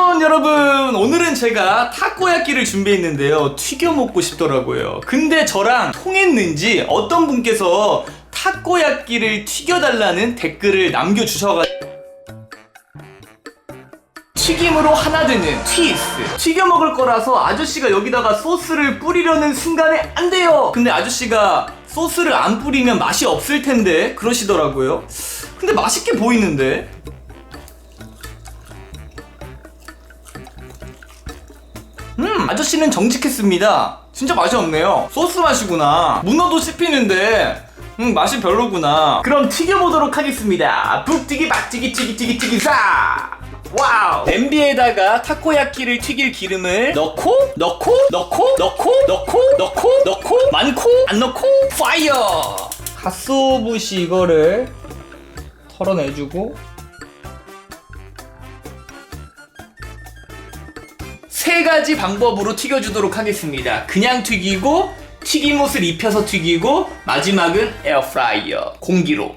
안녕 여러분 오늘은 제가 타코야끼를 준비했는데요. 튀겨 먹고 싶더라고요. 근데 저랑 통했는지 어떤 분께서 타코야끼를 튀겨달라는 댓글을 남겨주셔가지고 튀김으로 하나 되는 트위스 튀겨 먹을 거라서 아저씨가 여기다가 소스를 뿌리려는 순간에 안 돼요. 근데 아저씨가 소스를 안 뿌리면 맛이 없을 텐데 그러시더라고요. 근데 맛있게 보이는데 아저씨는 정직했습니다. 진짜 맛이 없네요. 소스 맛이구나. 문어도 씹히는데. 음 맛이 별로구나. 그럼 튀겨보도록 하겠습니다. 북튀기 박튀기 튀기 튀기 튀기 사! 와우! 냄비에다가 타코야끼를 튀길 기름을 넣고 넣고 넣고 넣고 넣고 넣고 넣고 많고 안 넣고 파이어! 갓소부시 이거를 털어내주고 가지 방법으로 튀겨주도록 하겠습니다. 그냥 튀기고, 튀김옷을 입혀서 튀기고, 마지막은 에어프라이어, 공기로.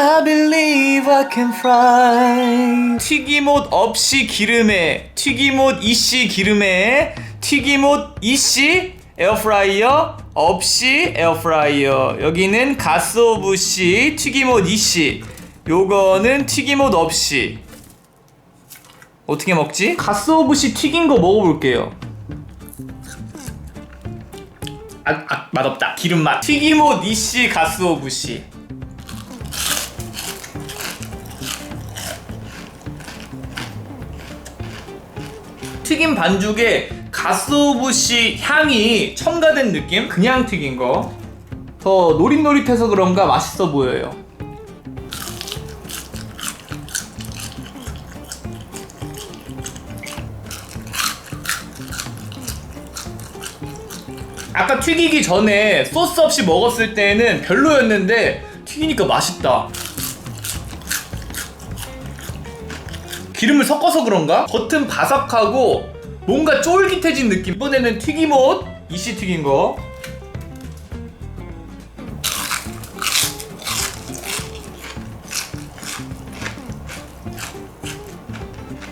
I believe I can fly. 튀김옷 없이 기름에, 튀김옷 이씨 기름에, 튀김옷 이씨 에어프라이어 없이 에어프라이어. 여기는 가스 오브 씨 튀김옷 이씨. 요거는 튀김옷 없이. 어떻게 먹지? 가스 오브 씨 튀긴 거 먹어볼게요. 아, 아 맛없다. 기름 맛. 튀김옷 이씨 가스 오브 씨. 튀김 반죽에 가스오브시 향이 첨가된 느낌? 그냥 튀긴 거. 더 노릿노릿해서 그런가 맛있어 보여요. 아까 튀기기 전에 소스 없이 먹었을 때는 별로였는데 튀기니까 맛있다. 기름을 섞어서 그런가? 겉은 바삭하고 뭔가 쫄깃해진 느낌. 이번에는 튀김옷 이씨 튀긴 거.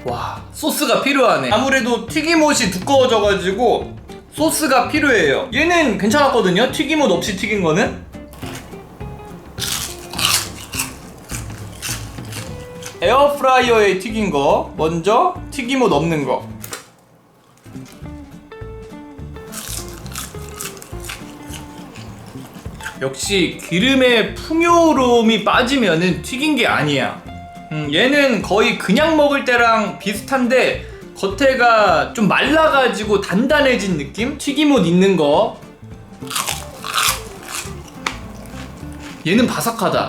와 소스가 필요하네. 아무래도 튀김옷이 두꺼워져가지고 소스가 필요해요. 얘는 괜찮았거든요. 튀김옷 없이 튀긴 거는. 에어프라이어에 튀긴 거 먼저 튀김옷 없는 거. 역시 기름의 풍요로움이 빠지면은 튀긴 게 아니야. 음, 얘는 거의 그냥 먹을 때랑 비슷한데 겉에가 좀 말라가지고 단단해진 느낌? 튀김옷 있는 거. 얘는 바삭하다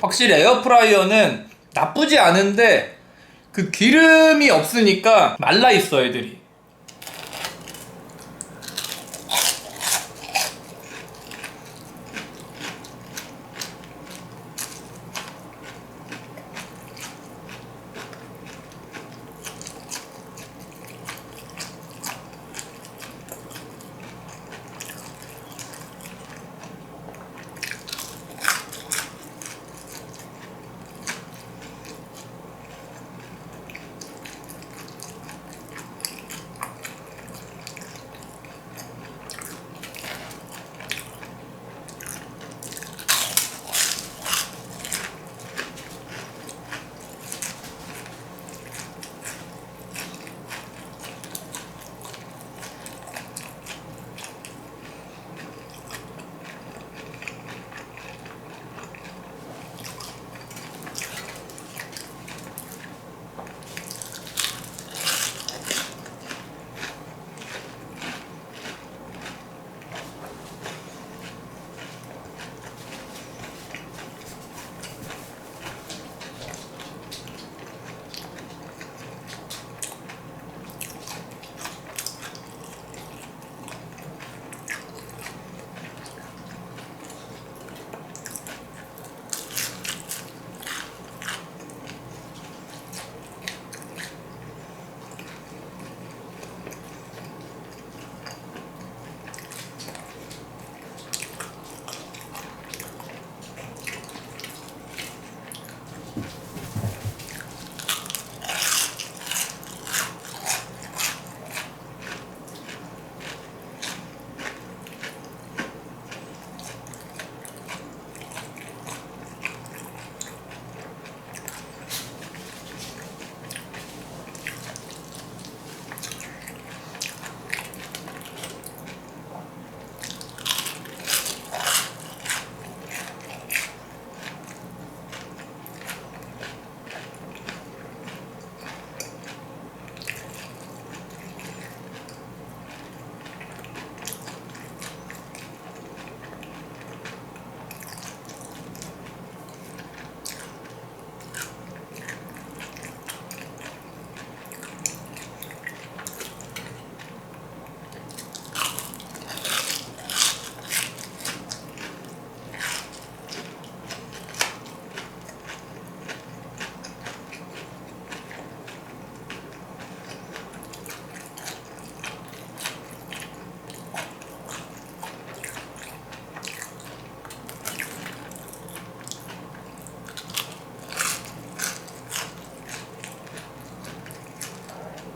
확실히 에어프라이어는 나쁘지 않은데 그 기름이 없으니까 말라 있어 애들이.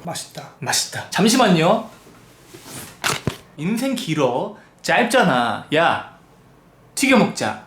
맛있다. 맛있다. 잠시만요. 인생 길어. 짧잖아. 야, 튀겨 먹자.